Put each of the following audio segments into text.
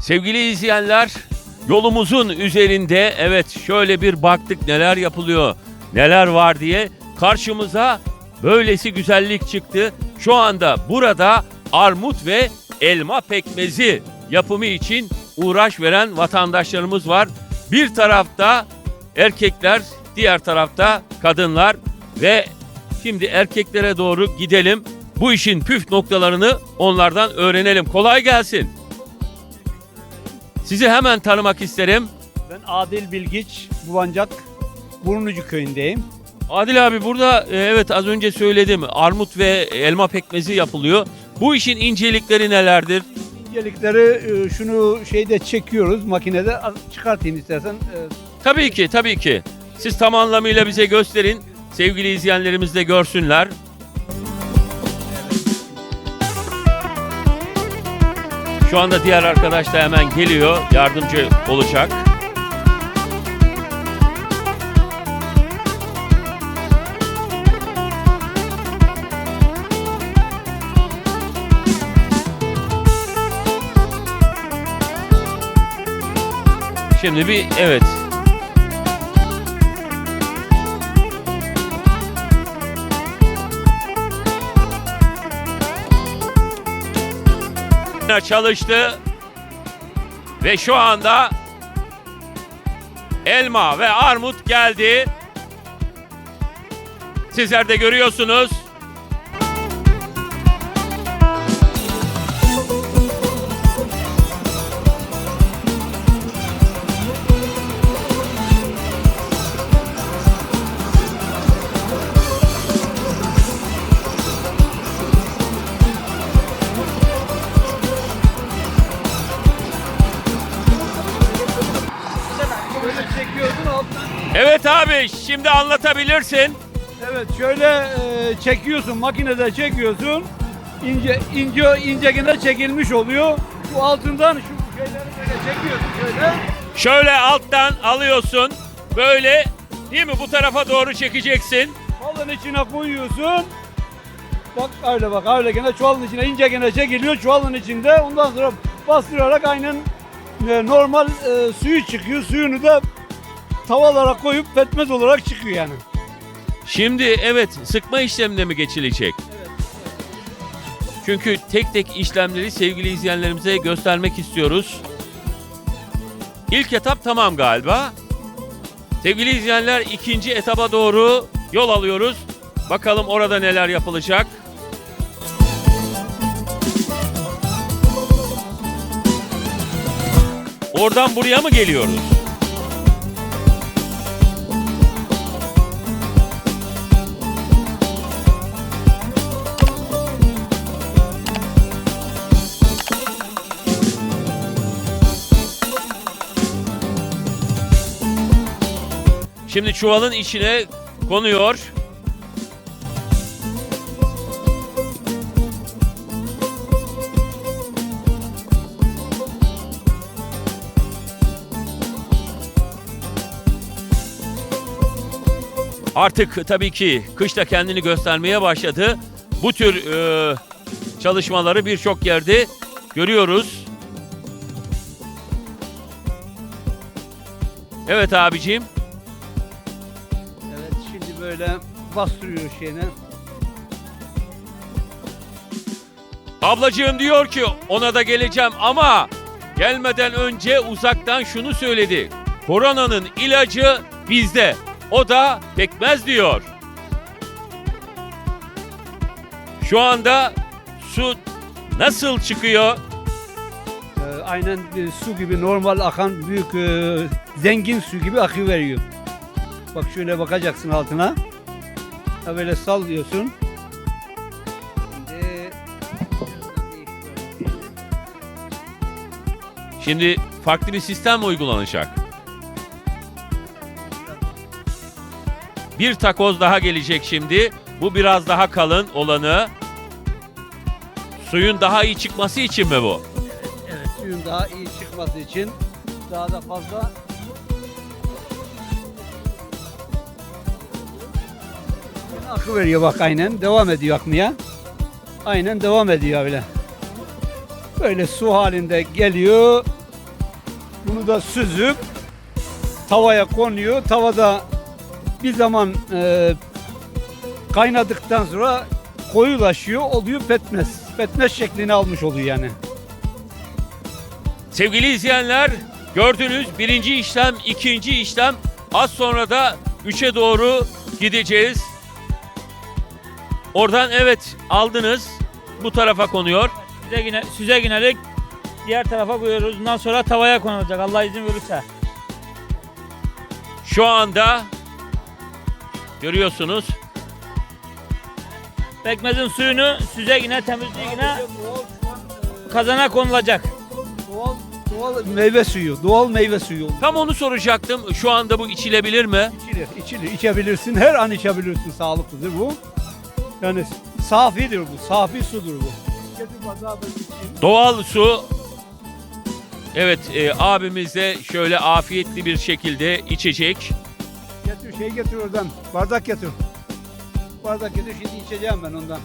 Sevgili izleyenler, yolumuzun üzerinde evet şöyle bir baktık neler yapılıyor, neler var diye karşımıza böylesi güzellik çıktı. Şu anda burada armut ve elma pekmezi yapımı için uğraş veren vatandaşlarımız var. Bir tarafta erkekler, diğer tarafta kadınlar ve şimdi erkeklere doğru gidelim. Bu işin püf noktalarını onlardan öğrenelim. Kolay gelsin. Sizi hemen tanımak isterim. Ben Adil Bilgiç, Buvancak, Burnucu köyündeyim. Adil abi burada e, evet az önce söyledim armut ve elma pekmezi yapılıyor. Bu işin incelikleri nelerdir? İncelikleri e, şunu şeyde çekiyoruz makinede çıkartayım istersen. E, Tabii ki tabii ki. Siz tam anlamıyla bize gösterin. Sevgili izleyenlerimiz de görsünler. Şu anda diğer arkadaş da hemen geliyor. Yardımcı olacak. Şimdi bir evet çalıştı ve şu anda elma ve armut geldi. Sizler de görüyorsunuz. Şimdi anlatabilirsin. Evet şöyle e, çekiyorsun makinede çekiyorsun. İnce ince incekine çekilmiş oluyor. Bu altından şu şeyleri böyle çekiyorsun şöyle. Şöyle alttan alıyorsun. Böyle değil mi bu tarafa doğru çekeceksin. Balın içine koyuyorsun. Bak öyle bak öyle gene çuvalın içine ince gene çekiliyor çuvalın içinde. Ondan sonra bastırarak aynen e, normal e, suyu çıkıyor. Suyunu da tavalara koyup pekmez olarak çıkıyor yani. Şimdi evet sıkma işlemine mi geçilecek? Çünkü tek tek işlemleri sevgili izleyenlerimize göstermek istiyoruz. İlk etap tamam galiba. Sevgili izleyenler ikinci etaba doğru yol alıyoruz. Bakalım orada neler yapılacak. Oradan buraya mı geliyoruz? Şimdi çuvalın içine konuyor. Artık tabii ki kışta kendini göstermeye başladı. Bu tür e, çalışmaları birçok yerde görüyoruz. Evet abicim. Böyle bastırıyor şeyine. Ablacığım diyor ki ona da geleceğim ama gelmeden önce uzaktan şunu söyledi. Koronanın ilacı bizde. O da pekmez diyor. Şu anda su nasıl çıkıyor? Ee, aynen e, su gibi normal akan büyük e, zengin su gibi akı veriyor. Bak şöyle bakacaksın altına. Ha böyle sallıyorsun. Şimdi Şimdi farklı bir sistem uygulanacak. Bir takoz daha gelecek şimdi. Bu biraz daha kalın olanı. Suyun daha iyi çıkması için mi bu? evet, suyun daha iyi çıkması için daha da fazla akı veriyor bak aynen devam ediyor akmaya. Aynen devam ediyor öyle. Böyle su halinde geliyor. Bunu da süzüp tavaya konuyor. Tavada bir zaman e, kaynadıktan sonra koyulaşıyor. Oluyor petmez. Petmez şeklini almış oluyor yani. Sevgili izleyenler gördünüz birinci işlem, ikinci işlem. Az sonra da üçe doğru gideceğiz. Oradan evet aldınız. Bu tarafa konuyor. Süze, güne, süze günelik diğer tarafa koyuyoruz. Bundan sonra tavaya konulacak Allah izin verirse. Şu anda görüyorsunuz. Pekmezin suyunu süze güne temizliği güne kazana konulacak. Doğal, doğal meyve suyu. Doğal meyve suyu. Tam onu soracaktım. Şu anda bu içilebilir mi? İçilir, içilir. içebilirsin. Her an içebilirsin. Sağlıklıdır bu. Yani safidir bu. Safi sudur bu. Doğal su. Evet e, abimiz de şöyle afiyetli bir şekilde içecek. Getir şey getir oradan. Bardak getir. Bardak getir şimdi içeceğim ben ondan.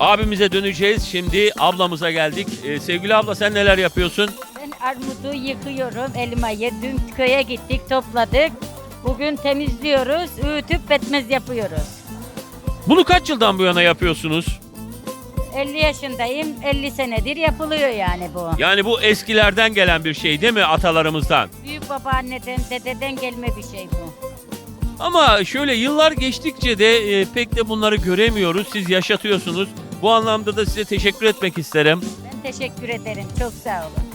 Abimize döneceğiz. Şimdi ablamıza geldik. E, sevgili abla sen neler yapıyorsun? Ben armudu yıkıyorum elmayı. Dün köye gittik topladık. Bugün temizliyoruz. Öğütüp betmez yapıyoruz. Bunu kaç yıldan bu yana yapıyorsunuz? 50 yaşındayım. 50 senedir yapılıyor yani bu. Yani bu eskilerden gelen bir şey değil mi atalarımızdan? Büyük babaanneden, dededen gelme bir şey bu. Ama şöyle yıllar geçtikçe de e, pek de bunları göremiyoruz. Siz yaşatıyorsunuz. Bu anlamda da size teşekkür etmek isterim. Ben teşekkür ederim. Çok sağ olun.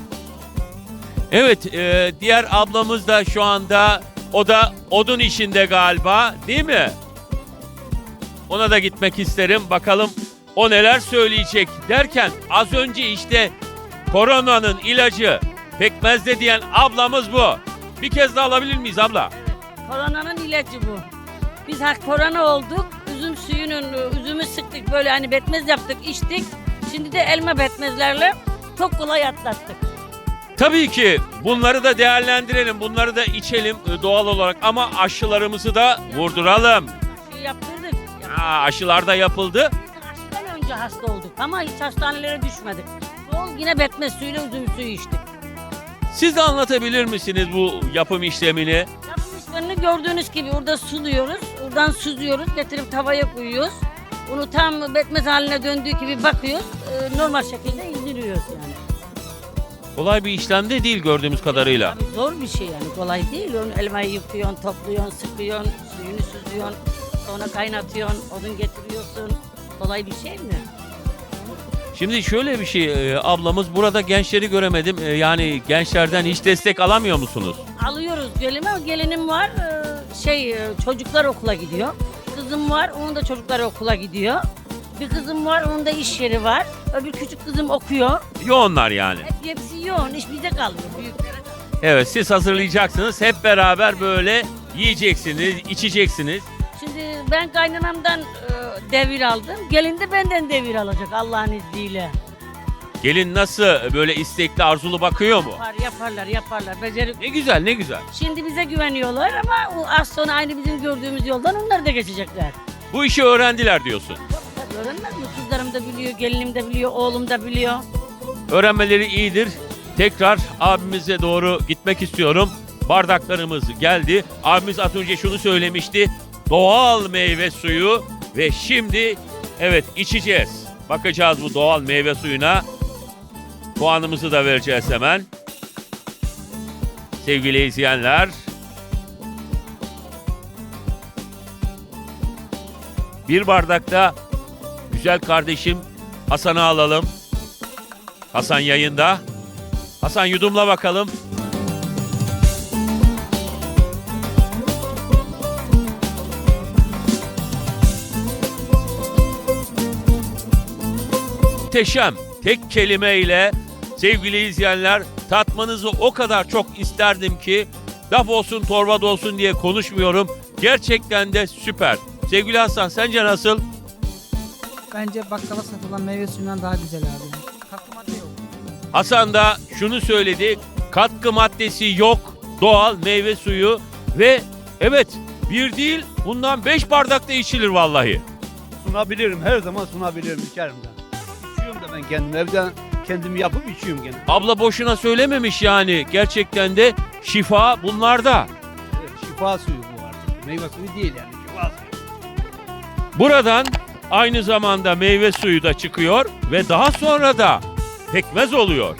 Evet, e, diğer ablamız da şu anda o da odun işinde galiba, değil mi? Ona da gitmek isterim. Bakalım o neler söyleyecek derken az önce işte koronanın ilacı pekmezde diyen ablamız bu. Bir kez daha alabilir miyiz abla? Koronanın ilacı bu. Biz ha korona olduk. Üzüm suyunun üzümü sıktık böyle hani betmez yaptık, içtik. Şimdi de elma betmezlerle çok kolay atlattık. Tabii ki bunları da değerlendirelim, bunları da içelim e, doğal olarak ama aşılarımızı da vurduralım. Aşıyı yaptırdık. Aa, aşılar da yapıldı. Aşıdan önce hasta olduk ama hiç hastanelere düşmedik. Bol yine betmez suyuyla üzüm suyu içtik. Siz de anlatabilir misiniz bu yapım işlemini? Yapım işlemini gördüğünüz gibi orada suluyoruz. Oradan süzüyoruz. Getirip tavaya koyuyoruz. Onu tam betmez haline döndüğü gibi bakıyoruz. Ee, normal şekilde indiriyoruz yani. Kolay bir işlem de değil gördüğümüz kadarıyla. Zor bir şey yani kolay değil. Onu elmayı yıkıyorsun, topluyorsun, sıkıyorsun, suyunu süzüyorsun, sonra kaynatıyorsun, odun getiriyorsun. Kolay bir şey mi? Şimdi şöyle bir şey e, ablamız burada gençleri göremedim. E, Yani gençlerden hiç destek alamıyor musunuz? Alıyoruz gelime. Gelinim var, e, şey e, çocuklar okula gidiyor. Kızım var, onun da çocuklar okula gidiyor. Bir kızım var, onun da iş yeri var. Öbür küçük kızım okuyor. Yoğunlar yani. Hep hepsi yoğun, iş bize kalıyor, büyüklere kalıyor. Evet siz hazırlayacaksınız. Hep beraber böyle yiyeceksiniz, içeceksiniz. Şimdi ben kaynanamdan e, devir aldım. Gelin de benden devir alacak Allah'ın izniyle. Gelin nasıl böyle istekli arzulu bakıyor mu? Yapar, yaparlar, yaparlar. Becerik. Ne güzel ne güzel. Şimdi bize güveniyorlar ama o az sonra aynı bizim gördüğümüz yoldan onlar da geçecekler. Bu işi öğrendiler diyorsun. Öğrenmez mi? Kızlarım da biliyor, gelinim de biliyor, oğlum da biliyor. Öğrenmeleri iyidir. Tekrar abimize doğru gitmek istiyorum. Bardaklarımız geldi. Abimiz az önce şunu söylemişti. Doğal meyve suyu ve şimdi evet içeceğiz. Bakacağız bu doğal meyve suyuna. Puanımızı da vereceğiz hemen. Sevgili izleyenler. Bir bardakta güzel kardeşim Hasan'ı alalım. Hasan yayında. Hasan yudumla bakalım. Muhteşem. Tek kelimeyle sevgili izleyenler tatmanızı o kadar çok isterdim ki laf olsun torba da olsun diye konuşmuyorum. Gerçekten de süper. Sevgili Hasan sence nasıl? Bence bakkala satılan meyve suyundan daha güzel abi. Katkı madde yok. Hasan da şunu söyledi. Katkı maddesi yok. Doğal meyve suyu ve evet bir değil bundan beş bardak da içilir vallahi. Sunabilirim. Her zaman sunabilirim. içerim de. İçiyorum da ben kendim. Evden kendim yapıp içiyorum gene. Abla boşuna söylememiş yani. Gerçekten de şifa bunlarda. Evet, şifa suyu bu artık. Meyve suyu değil yani şifa suyu. Buradan aynı zamanda meyve suyu da çıkıyor ve daha sonra da pekmez oluyor.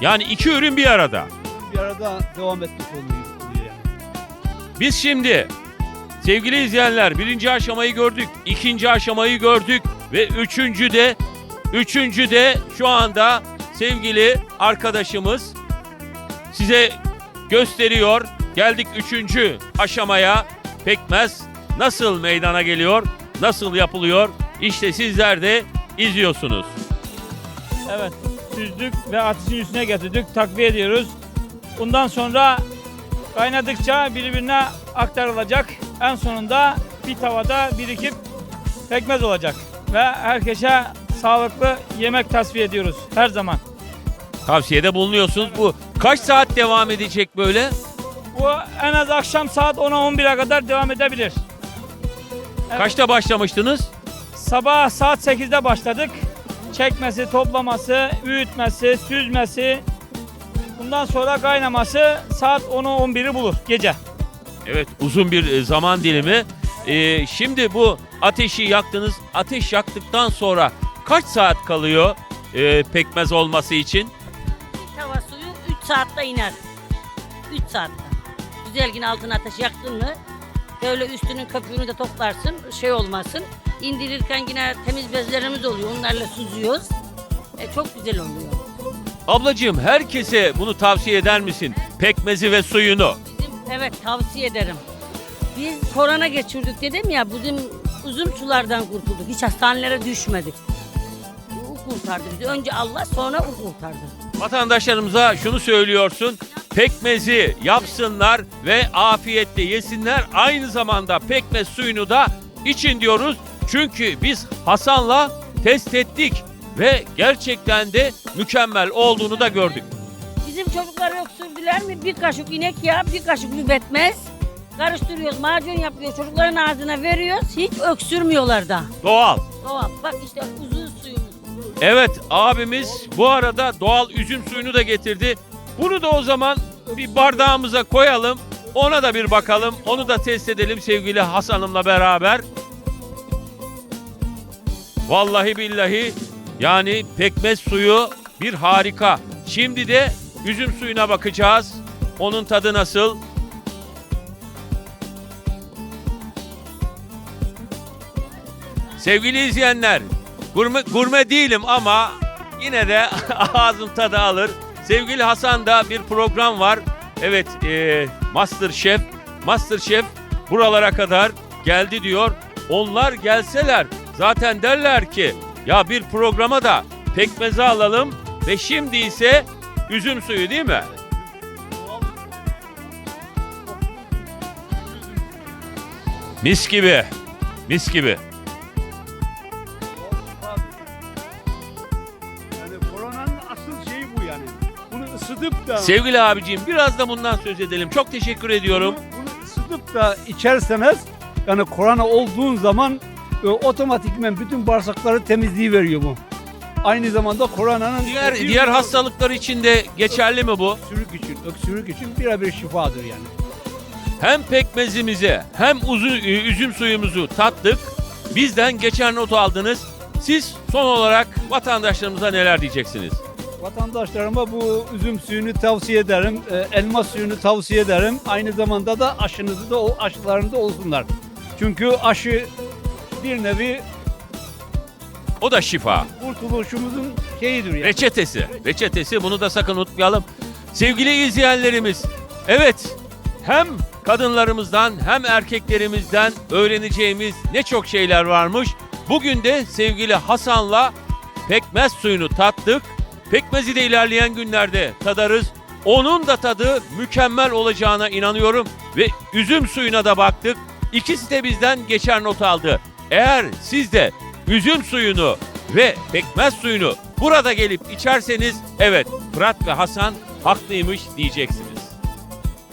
Yani iki ürün bir arada. Bir arada devam etmiş oluyor. Biz şimdi sevgili izleyenler birinci aşamayı gördük, ikinci aşamayı gördük ve üçüncü de üçüncü de şu anda sevgili arkadaşımız size gösteriyor. Geldik üçüncü aşamaya. Pekmez nasıl meydana geliyor, nasıl yapılıyor? İşte sizler de izliyorsunuz. Evet. Süzdük ve ateşin üstüne getirdik. Takviye ediyoruz. Bundan sonra kaynadıkça birbirine aktarılacak. En sonunda bir tavada birikip pekmez olacak. Ve herkese sağlıklı yemek tasfiye ediyoruz her zaman. Tavsiyede bulunuyorsunuz. Bu kaç saat devam edecek böyle? Bu en az akşam saat 10'a 11'e kadar devam edebilir. Kaçta başlamıştınız? Sabah saat 8'de başladık. Çekmesi, toplaması, öğütmesi, süzmesi. Bundan sonra kaynaması saat 10'u 11'i bulur gece. Evet uzun bir e, zaman dilimi. Ee, şimdi bu ateşi yaktınız. Ateş yaktıktan sonra kaç saat kalıyor e, pekmez olması için? Tava suyu 3 saatte iner. 3 saatte. Güzel yine altına ateş yaktın mı böyle üstünün köpüğünü de toplarsın şey olmasın. İndirirken yine temiz bezlerimiz oluyor onlarla süzüyoruz. E, çok güzel oluyor. Ablacığım herkese bunu tavsiye eder misin? Pekmezi ve suyunu. Bizim evet tavsiye ederim. Biz korona geçirdik dedim ya bizim uzun sulardan kurtulduk. Hiç hastanelere düşmedik. O kurtardı bizi. Önce Allah sonra o kurtardı. Vatandaşlarımıza şunu söylüyorsun. Pekmezi yapsınlar ve afiyetle yesinler. Aynı zamanda pekmez suyunu da için diyoruz. Çünkü biz Hasan'la test ettik ve gerçekten de mükemmel olduğunu da gördük. Bizim çocuklar öksürdüler mi bir kaşık inek yağı bir kaşık mübetmez. Karıştırıyoruz macun yapıyoruz çocukların ağzına veriyoruz hiç öksürmüyorlar da. Doğal. Doğal bak işte uzun suyumuz. Evet abimiz bu arada doğal üzüm suyunu da getirdi. Bunu da o zaman bir bardağımıza koyalım. Ona da bir bakalım. Onu da test edelim sevgili Hasan'ımla beraber. Vallahi billahi yani pekmez suyu bir harika. Şimdi de üzüm suyuna bakacağız. Onun tadı nasıl? Sevgili izleyenler, gurme, gurme değilim ama yine de ağzım tadı alır. Sevgili Hasan da bir program var. Evet, e, Master Chef. Master Chef buralara kadar geldi diyor. Onlar gelseler zaten derler ki ya bir programa da pekmezi alalım ve şimdi ise üzüm suyu değil mi? Mis gibi. Mis gibi. Isıtıp da Sevgili abiciğim biraz da bundan söz edelim. Çok teşekkür ediyorum. Bunu, ısıtıp da içerseniz yani korona olduğun zaman e, otomatikmen bütün bağırsakları temizliği veriyor bu. Aynı zamanda koronanın Diğer bir- diğer hastalıklar için de geçerli mi bu? öksürük için, öksürük için birebir şifadır yani. Hem pekmezimizi hem uzun, üzüm suyumuzu tattık. Bizden geçer not aldınız. Siz son olarak vatandaşlarımıza neler diyeceksiniz? Vatandaşlarıma bu üzüm suyunu tavsiye ederim, e, elma suyunu tavsiye ederim. Aynı zamanda da aşınızı da o aşılarında olsunlar. Çünkü aşı bir nevi O da şifa. kurtuluşumuzun şeyidir yani. Reçetesi. Reçetesi bunu da sakın unutmayalım. Sevgili izleyenlerimiz, evet hem kadınlarımızdan hem erkeklerimizden öğreneceğimiz ne çok şeyler varmış. Bugün de sevgili Hasan'la pekmez suyunu tattık. Pekmezi de ilerleyen günlerde tadarız. Onun da tadı mükemmel olacağına inanıyorum ve üzüm suyuna da baktık. İkisi de bizden geçer not aldı. Eğer siz de üzüm suyunu ve pekmez suyunu burada gelip içerseniz evet Fırat ve Hasan haklıymış diyeceksiniz.